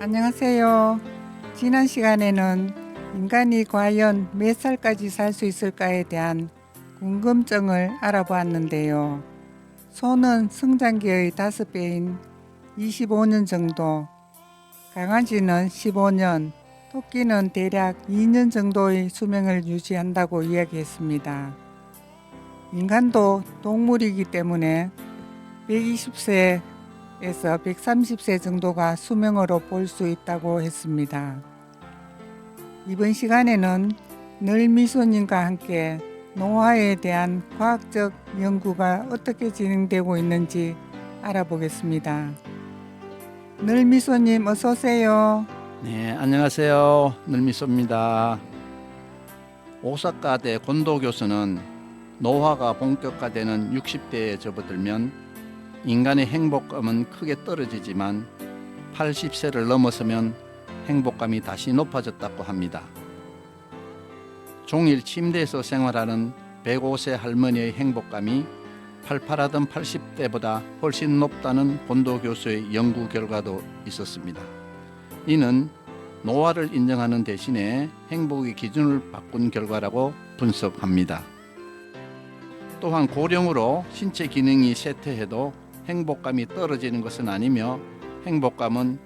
안녕하세요. 지난 시간에는 인간이 과연 몇 살까지 살 수 있을까에 대한 궁금증을 알아보았는데요. 소는 성장기의 5배인 25년 정도, 강아지는 15년, 토끼는 대략 2년 정도의 수명을 유지한다고 이야기했습니다. 인간도 동물이기 때문에 120세 에서 130세 정도가 수명으로 볼 수 있다고 했습니다. 이번 시간에는 늘미소님과 함께 노화에 대한 과학적 연구가 어떻게 진행되고 있는지 알아보겠습니다. 늘미소님 어서 오세요. 네, 안녕하세요. 늘미소입니다. 오사카대 곤도 교수는 노화가 본격화되는 60대에 접어들면 인간의 행복감은 크게 떨어지지만 80세를 넘어서면 행복감이 다시 높아졌다고 합니다. 종일 침대에서 생활하는 105세 할머니의 행복감이 팔팔하던 80대보다 훨씬 높다는 곤도 교수의 연구 결과도 있었습니다. 이는 노화를 인정하는 대신에 행복의 기준을 바꾼 결과라고 분석합니다. 또한 고령으로 신체 기능이 쇠퇴해도 행복감이 떨어지는 것은 아니며 행복감은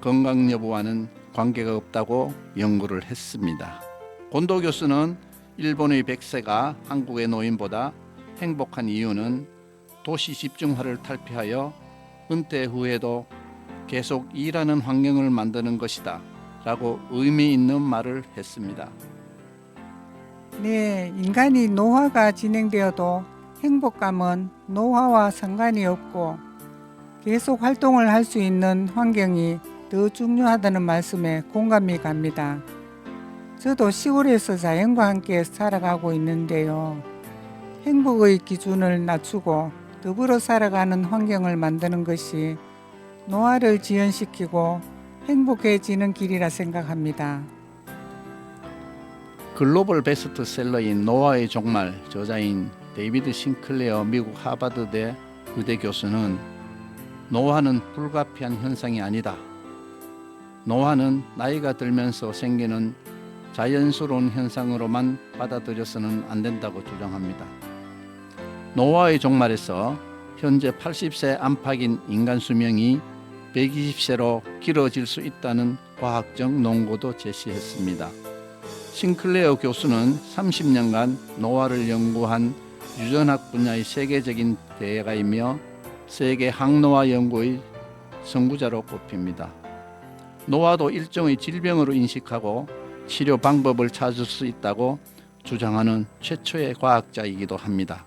건강 여부와는 관계가 없다고 연구를 했습니다. 곤도 교수는 일본의 100세가 한국의 노인보다 행복한 이유는 도시 집중화를 탈피하여 은퇴 후에도 계속 일하는 환경을 만드는 것이다. 라고 의미 있는 말을 했습니다. 네, 인간이 노화가 진행되어도 행복감은 노화와 상관이 없고 계속 활동을 할 수 있는 환경이 더 중요하다는 말씀에 공감이 갑니다. 저도 시골에서 자연과 함께 살아가고 있는데요. 행복의 기준을 낮추고 더불어 살아가는 환경을 만드는 것이 노화를 지연시키고 행복해지는 길이라 생각합니다. 글로벌 베스트셀러인 노아의 종말 저자인 데이비드 싱클레어 미국 하버드대 의대 교수는 노화는 불가피한 현상이 아니다. 노화는 나이가 들면서 생기는 자연스러운 현상으로만 받아들여서는 안 된다고 주장합니다. 노화의 종말에서 현재 80세 안팎인 인간 수명이 120세로 길어질 수 있다는 과학적 논거도 제시했습니다. 싱클레어 교수는 30년간 노화를 연구한 유전학 분야의 세계적인 대가이며 세계 항노화 연구의 선구자로 꼽힙니다. 노화도 일종의 질병으로 인식하고 치료 방법을 찾을 수 있다고 주장하는 최초의 과학자이기도 합니다.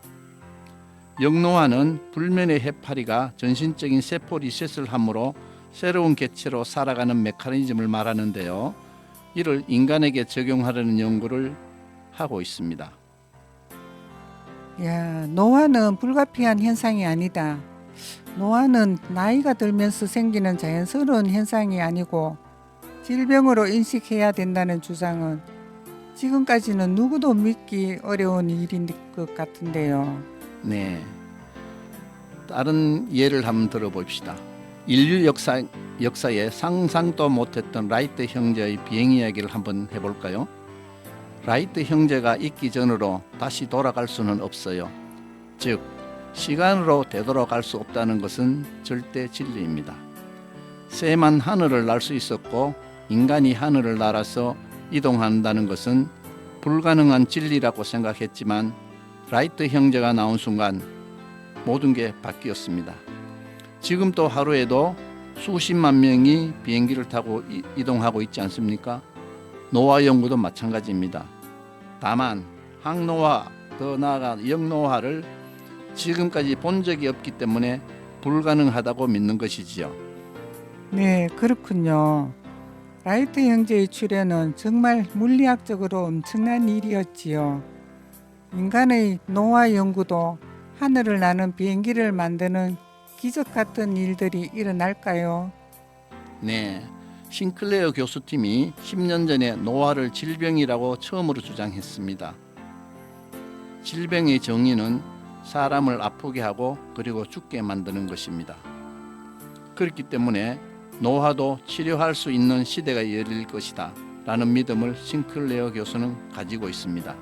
역노화는 불면의 해파리가 전신적인 세포 리셋을 함으로 새로운 개체로 살아가는 메커니즘을 말하는데요. 이를 인간에게 적용하려는 연구를 하고 있습니다. 야, 노화는 불가피한 현상이 아니다. 노화는 나이가 들면서 생기는 자연스러운 현상이 아니고 질병으로 인식해야 된다는 주장은 지금까지는 누구도 믿기 어려운 일인 것 같은데요. 네. 다른 예를 한번 들어봅시다. 인류 역사 역사에 상상도 못했던 라이트 형제의 비행 이야기를 한번 해볼까요? 라이트 형제가 있기 전으로 다시 돌아갈 수는 없어요. 즉 시간으로 되돌아갈 수 없다는 것은 절대 진리입니다. 새만 하늘을 날 수 있었고 인간이 하늘을 날아서 이동한다는 것은 불가능한 진리라고 생각했지만 라이트 형제가 나온 순간 모든 게 바뀌었습니다. 지금 또 하루에도 수십만 명이 비행기를 타고 이- 이동하고 있지 않습니까? 노화 연구도 마찬가지입니다. 다만 항노화 더 나아가 역노화를 지금까지 본 적이 없기 때문에 불가능하다고 믿는 것이지요. 네, 그렇군요. 라이트 형제의 출현은 정말 물리학적으로 엄청난 일이었지요. 인간의 노화 연구도 하늘을 나는 비행기를 만드는 기적 같은 일들이 일어날까요? 네. 싱클레어 교수팀이 10년 전에 노화를 질병이라고 처음으로 주장했습니다. 질병의 정의는 사람을 아프게 하고 그리고 죽게 만드는 것입니다. 그렇기 때문에 노화도 치료할 수 있는 시대가 열릴 것이다. 라는 믿음을 싱클레어 교수는 가지고 있습니다.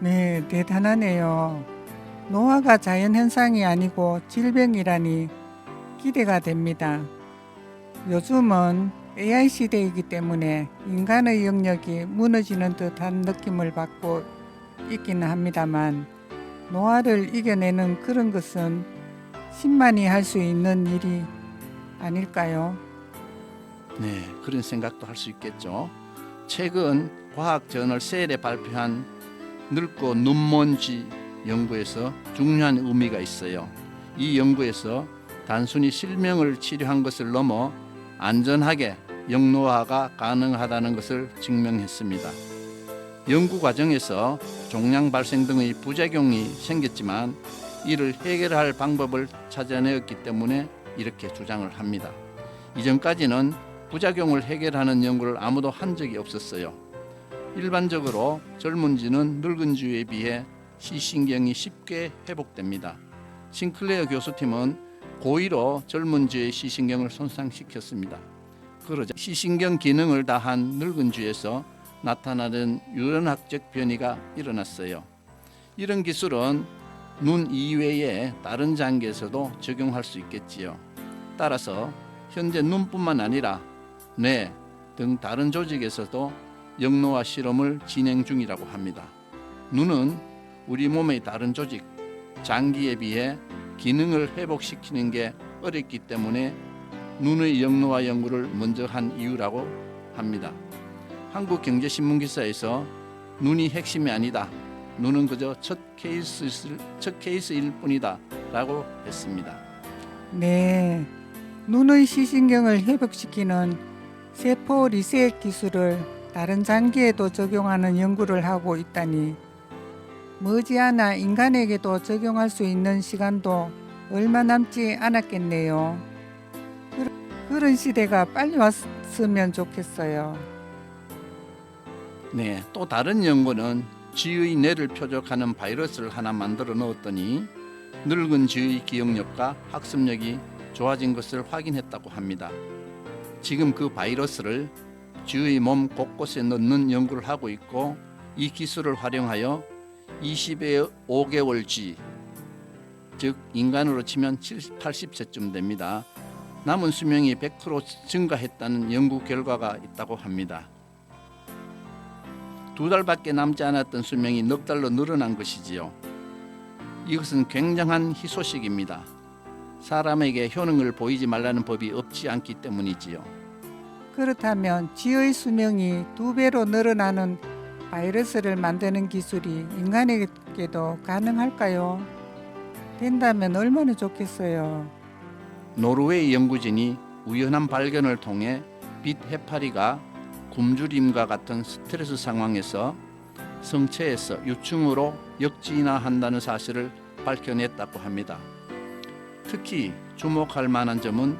네, 대단하네요. 노화가 자연 현상이 아니고 질병이라니 기대가 됩니다. 요즘은 AI 시대이기 때문에 인간의 영역이 무너지는 듯한 느낌을 받고 있기는 합니다만 노화를 이겨내는 그런 것은 신만이 할 수 있는 일이 아닐까요? 네, 그런 생각도 할 수 있겠죠. 최근 과학 저널 셀에 발표한 늙고 눈먼지 연구에서 중요한 의미가 있어요. 이 연구에서 단순히 실명을 치료한 것을 넘어 안전하게 영노화가 가능하다는 것을 증명했습니다. 연구 과정에서 종양 발생 등의 부작용이 생겼지만 이를 해결할 방법을 찾아내었기 때문에 이렇게 주장을 합니다. 이전까지는 부작용을 해결하는 연구를 아무도 한 적이 없었어요. 일반적으로 젊은지는 늙은지에 비해 시신경이 쉽게 회복됩니다. 싱클레어 교수팀은 고의로 젊은지의 시신경을 손상시켰습니다. 그러자 시신경 기능을 다한 늙은 쥐에서 나타나는 유전학적 변이가 일어났어요. 이런 기술은 눈 이외의 다른 장기에서도 적용할 수 있겠지요. 따라서 현재 눈뿐만 아니라 뇌 등 다른 조직에서도 영노화 실험을 진행 중이라고 합니다. 눈은 우리 몸의 다른 조직, 장기에 비해 기능을 회복시키는 게 어렵기 때문에 눈의 영노화 연구를 먼저 한 이유라고 합니다. 한국경제신문 기사에서 눈이 핵심이 아니다. 눈은 그저 첫 케이스 첫 케이스일 뿐이다라고 했습니다. 네, 눈의 시신경을 회복시키는 세포 리셋 기술을 다른 장기에도 적용하는 연구를 하고 있다니 머지않아 인간에게도 적용할 수 있는 시간도 얼마 남지 않았겠네요. 그- 그런 시대가 빨리 왔으면 좋겠어요. 네, 또 다른 연구는 쥐의 뇌를 표적하는 바이러스를 하나 만들어 넣었더니 늙은 쥐의 기억력과 학습력이 좋아진 것을 확인했다고 합니다. 지금 그 바이러스를 쥐의 몸 곳곳에 넣는 연구를 하고 있고 이 기술을 활용하여 25개월 쥐, 즉 인간으로 치면 70, 80세쯤 됩니다. 남은 수명이 100% 증가했다는 연구 결과가 있다고 합니다. 두 달밖에 남지 않았던 수명이 넉 달로 늘어난 것이지요. 이것은 굉장한 희소식입니다. 사람에게 효능을 보이지 말라는 법이 없지 않기 때문이지요. 그렇다면 쥐의 수명이 두 배로 늘어나는 바이러스를 만드는 기술이 인간에게도 가능할까요? 된다면 얼마나 좋겠어요. 노르웨이 연구진이 우연한 발견을 통해 빛 해파리가 굶주림과 같은 스트레스 상황에서 성체에서 유충으로 역진화한다는 사실을 밝혀냈다고 합니다. 특히 주목할 만한 점은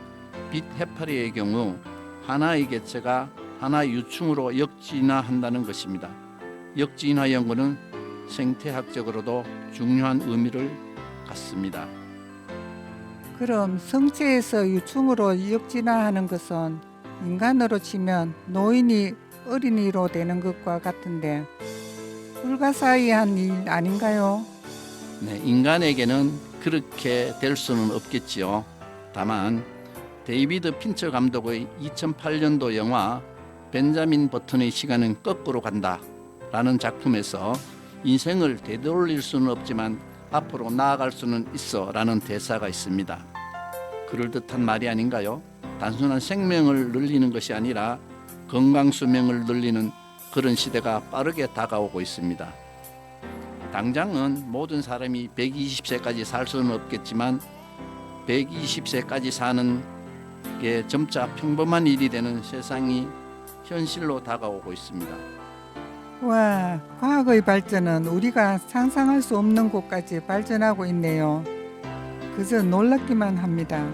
빛 해파리의 경우 하나의 개체가 하나의 유충으로 역진화한다는 것입니다. 역진화 연구는 생태학적으로도 중요한 의미를 갖습니다. 그럼 성체에서 유충으로 역진화하는 것은 인간으로 치면 노인이 어린이로 되는 것과 같은데 불가사의한 일 아닌가요? 네, 인간에게는 그렇게 될 수는 없겠지요. 다만 데이비드 핀처 감독의 2008년도 영화 벤자민 버튼의 시간은 거꾸로 간다라는 작품에서 인생을 되돌릴 수는 없지만 앞으로 나아갈 수는 있어라는 대사가 있습니다. 그럴 듯한 말이 아닌가요? 단순한 생명을 늘리는 것이 아니라 건강 수명을 늘리는 그런 시대가 빠르게 다가오고 있습니다. 당장은 모든 사람이 120세까지 살 수는 없겠지만 120세까지 사는 게 점차 평범한 일이 되는 세상이 현실로 다가오고 있습니다. 와, 과학의 발전은 우리가 상상할 수 없는 곳까지 발전하고 있네요. 그저 놀랍기만 합니다.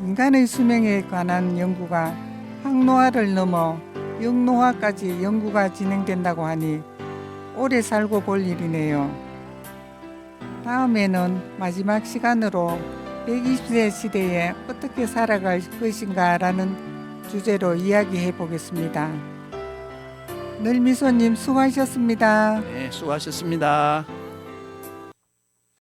인간의 수명에 관한 연구가 항노화를 넘어 영노화까지 연구가 진행된다고 하니 오래 살고 볼 일이네요. 다음에는 마지막 시간으로 120세 시대에 어떻게 살아갈 것인가 라는 주제로 이야기해 보겠습니다. 늘미소님 수고하셨습니다. 네, 수고하셨습니다.